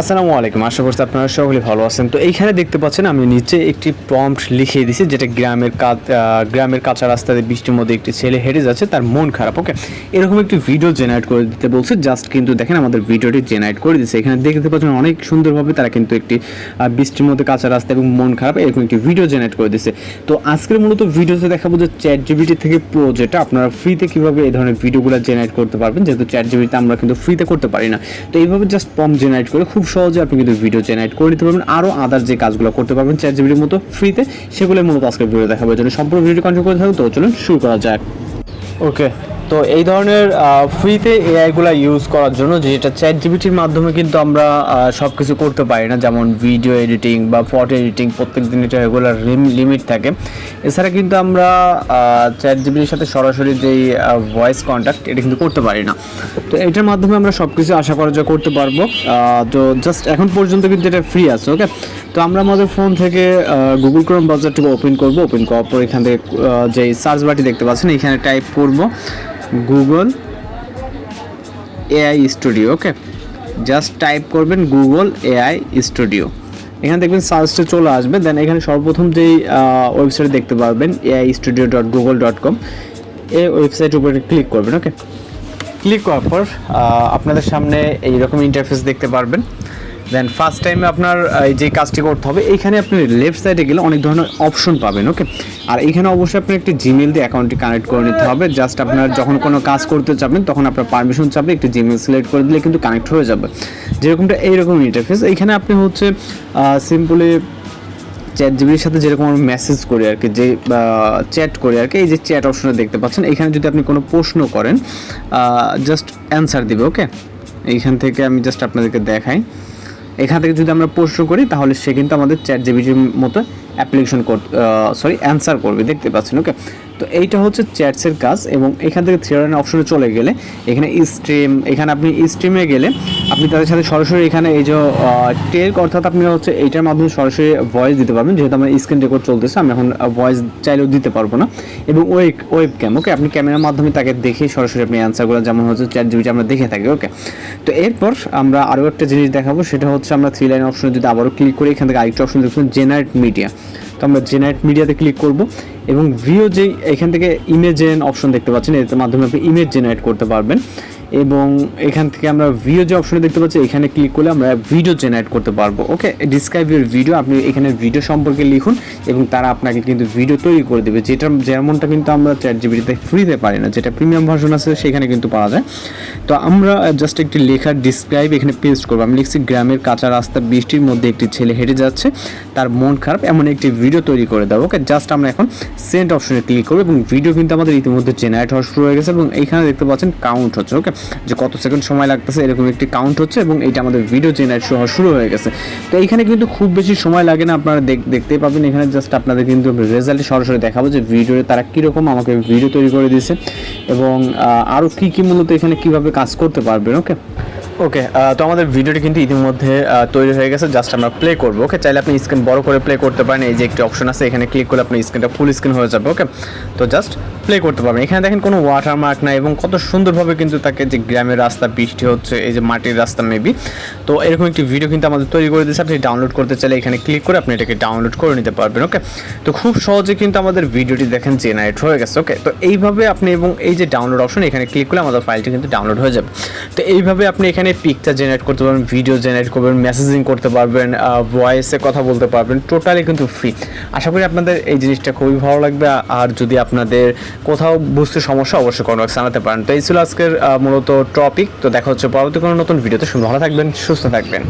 আসসালামু আলাইকুম। আশা করছি আপনারা সকলে ভালো আছেন। তো এইখানে দেখতে পাচ্ছেন, আমি নিচে একটি প্রম্পট লিখে দিয়েছি, যেটা গ্রামের কাজ গ্রামের কাঁচা রাস্তাতে বৃষ্টির মধ্যে একটি ছেলে হেঁটে যাচ্ছে, তার মন খারাপ ওকে এরকম একটি ভিডিও জেনারেট করে দিতে বলছে জাস্ট কিন্তু দেখেন আমাদের ভিডিওটি জেনারেট করে দিচ্ছে এখানে দেখতে পাচ্ছেন অনেক সুন্দরভাবে তারা কিন্তু একটি বৃষ্টির মধ্যে কাঁচা রাস্তা এবং মন খারাপ, এরকম একটি ভিডিও জেনারেট করে দিচ্ছে তো আজকের মূলত ভিডিওতে দেখাবো যে চ্যাট জিবিটি থেকে প্রো যেটা আপনারা ফ্রিতে কীভাবে এই ধরনের ভিডিওগুলো জেনারেট করতে পারবেন, যেহেতু চ্যাট জিবিতে আমরা কিন্তু ফ্রিতে করতে পারি না। তো এইভাবে জাস্ট পম্প জেনারেট করে খুব সহজে আপনি কিন্তু ভিডিও জেনারেট করে নিতে পারবেন। আরও আদার যে কাজগুলো করতে পারবেন চ্যাট জিবির মতো ফ্রিতে সেগুলো মূলত আজকের ভিডিও দেখাবো জন্য সম্পূর্ণ ভিডিও কন্ট্রোল করে থাকবে তো চলুন শুরু করা যাক। ওকে তো এই ধরনের ফ্রিতে এআইগুলো ইউজ করার জন্য যেটা চ্যাট জিবিটির মাধ্যমে কিন্তু আমরা সব কিছু করতে পারি না। যেমন ভিডিও এডিটিং বা ফটো এডিটিং প্রত্যেক দিন এটা রেগুলার লিমিট থাকে। এছাড়া কিন্তু আমরা চ্যাট জিবিটির সাথে সরাসরি যেই ভয়েস কন্ট্যাক্ট এটা কিন্তু করতে পারি না। তো এটার মাধ্যমে আমরা সব কিছু আশা করা যায় করতে পারব। তো জাস্ট এখন পর্যন্ত কিন্তু এটা ফ্রি আছে ওকে তো আমরা আমাদের ফোন থেকে গুগল ক্রোম ব্রাউজারটিকে ওপেন করব। ওপেন করার পর এখান থেকে আহ, যে সার্চ বাটি দেখতে পাচ্ছেন এখানে টাইপ করব। Google AI studio okay just type করবেন গুগল এআই স্টুডিও এখানে দেখবেন সার্চটা চলে আসবে দেন এখানে সর্বপ্রথম যেই ওয়েবসাইট দেখতে পারবেন AI studio dot Google dot com এই ওয়েবসাইটের উপরে ক্লিক করবেন ওকে ক্লিক করার পর আপনাদের সামনে এইরকম ইন্টারফেস দেখতে পারবেন। দেন ফার্স্ট টাইমে আপনার এই যে কাজটি করতে হবে এইখানে আপনি লেফট সাইডে গেলে অনেক ধরনের অপশন পাবেন ওকে আর এইখানে অবশ্যই আপনি একটি জিমেল দিয়ে অ্যাকাউন্টটি কানেক্ট করে নিতে হবে। জাস্ট আপনার যখন কোনো কাজ করতে চাবেন, তখন আপনার পারমিশন চাবে একটি জিমেল সিলেক্ট করে দিলে কিন্তু কানেক্ট হয়ে যাবে। যেরকমটা এইরকম ইন্টারফেস এইখানে আপনি হচ্ছে সিম্পলি চ্যাট জিবির সাথে যেরকম আমরা মেসেজ করি আর কি, যে চ্যাট করি আর কি, এই যে চ্যাট অপশনটা দেখতে পাচ্ছেন। এখানে যদি আপনি কোনো প্রশ্ন করেন জাস্ট অ্যান্সার দিবে ওকে এইখান থেকে আমি জাস্ট আপনাদেরকে দেখাই। এখান থেকে যদি আমরা প্রশ্ন করি তাহলে সে কিন্তু আমাদের চ্যাট জিবিটির মতো অ্যাপ্লিকেশন কর সরি অ্যান্সার করবে, দেখতে পাচ্ছেন ওকে তো এইটা হচ্ছে চ্যাটসের কাজ এবং এখান থেকে থিওরান অপশনে চলে গেলে, এখানে স্ট্রিম এখানে আপনি স্ট্রিমে গেলে আপনি তাদের সাথে সরাসরি এখানে এই যে টেক অর্থাৎ আপনি হচ্ছে এইটার মাধ্যমে সরাসরি ভয়েস দিতে পারবেন, যেহেতু আমার স্ক্রিন রেকর্ড চলতেছে, আমি এখন ভয়েস চাইলেও দিতে পারব না। এবং ওয়েব ওয়েব ক্যাম ওকে আপনি ক্যামেরার মাধ্যমে তাকে দেখে সরাসরি আপনি অ্যান্সারগুলো যেমন হচ্ছে চ্যাট জিবিটি আমরা দেখে থাকি ওকে তো এরপর আমরা আরও একটা জিনিস দেখাবো, সেটা হচ্ছে আমরা থ্রি লাইন অপশনে যদি আবারও ক্লিক করি, এখান থেকে আরেকটা অপশন দেখুন জেনারেট মিডিয়া তো আমরা জেনারেট মিডিয়াতে ক্লিক করব এবং ভিও যে এখান থেকে ইমেজ জেন অপশন দেখতে পাচ্ছেন, এর মাধ্যমে আপনি ইমেজ জেনারেট করতে পারবেন। এবং এখান থেকে আমরা ভিডিও যে অপশনে দেখতে পাচ্ছি, এখানে ক্লিক করলে আমরা ভিডিও জেনারেট করতে পারব ওকে ডিসক্রাইব ইউর ভিডিও আপনি এখানে ভিডিও সম্পর্কে লিখুন এবং তারা আপনাকে কিন্তু ভিডিও তৈরি করে দেবে। যেটা, যেমনটা কিন্তু আমরা চ্যাট জিবিটিতে ফ্রিতে পারি না, যেটা প্রিমিয়াম ভার্সন আছে, সেখানে কিন্তু পাওয়া যায়। তো আমরা জাস্ট একটি লেখার ডিসক্রাইব এখানে পেস্ট করব। আমি লিখছি, গ্রামের কাঁচা রাস্তা, বৃষ্টির মধ্যে একটি ছেলে হেঁটে যাচ্ছে, তার মন খারাপ, এমন একটি ভিডিও তৈরি করে দেবো ওকে জাস্ট আমরা এখন সেন্ট অপশনে ক্লিক করব এবং ভিডিও কিন্তু আমাদের ইতিমধ্যে জেনারেট হওয়া শুরু হয়ে গেছে এবং এইখানে দেখতে পাচ্ছেন কাউন্ট হচ্ছে ওকে যে কত সেকেন্ড সময় লাগতেছে, এরকম একটি কাউন্ট হচ্ছে এবং এটা আমাদের ভিডিও জেনারেট শুরু হয়ে গেছে। তো এইখানে কিন্তু খুব বেশি সময় লাগে না, আপনারা দেখ- দেখতেই পাবেন। এখানে জাস্ট আপনাদের কিন্তু রেজাল্ট সরাসরি দেখাবো যে ভিডিওতে তারা কীরকম আমাকে ভিডিও তৈরি করে দিয়েছে এবং আরও আরও কী কী মূলত এখানে কীভাবে কাজ করতে পারবেন ওকে ওকে তো আমাদের ভিডিওটি কিন্তু ইতিমধ্যে তৈরি হয়ে গেছে। জাস্ট আমরা প্লে করব ওকে চাইলে আপনি স্ক্রিন বড় করে প্লে করতে পারেন। এই যে একটি অপশন আছে, এখানে ক্লিক করলে আপনি স্ক্রিনটা ফুল স্ক্রিন হয়ে যাবে ওকে তো জাস্ট প্লে করতে পারবেন। এখানে দেখেন কোনো ওয়াটারমার্ক নাই এবং কত সুন্দরভাবে কিন্তু তাকে যে গ্রামের রাস্তা, বৃষ্টি হচ্ছে, এই যে মাটির রাস্তা মেবি তো এরকম একটি ভিডিও কিন্তু আমাদের তৈরি করে দিয়েছে। আপনি ডাউনলোড করতে চাইলে এখানে ক্লিক করে আপনি এটাকে ডাউনলোড করে নিতে পারবেন ওকে তো খুব সহজে কিন্তু আমাদের ভিডিওটি দেখেন জেনারেট হয়ে গেছে ওকে তো এইভাবে আপনি এবং এই যে ডাউনলোড অপশন এখানে ক্লিক করলে আমাদের ফাইলটি কিন্তু ডাউনলোড হয়ে যাবে। তো এইভাবে আপনি এখানে পিকচার জেনারেট করতে পারবেন ভিডিও জেনারেট করবেন মেসেজিং করতে পারবেন ভয়েসে কথা বলতে পারবেন টোটালি কিন্তু ফ্রি আশা করি আপনাদের এই জিনিসটা খুবই ভালো লাগবে, আর যদি আপনাদের কোথাও বুঝতে সমস্যা অবশ্যই কোনো জানাতে পারেন। তো এই ছিল আজকের মূলত টপিক তো দেখা হচ্ছে পরবর্তী কোনো নতুন ভিডিওতে ভালো থাকবেন, সুস্থ থাকবেন।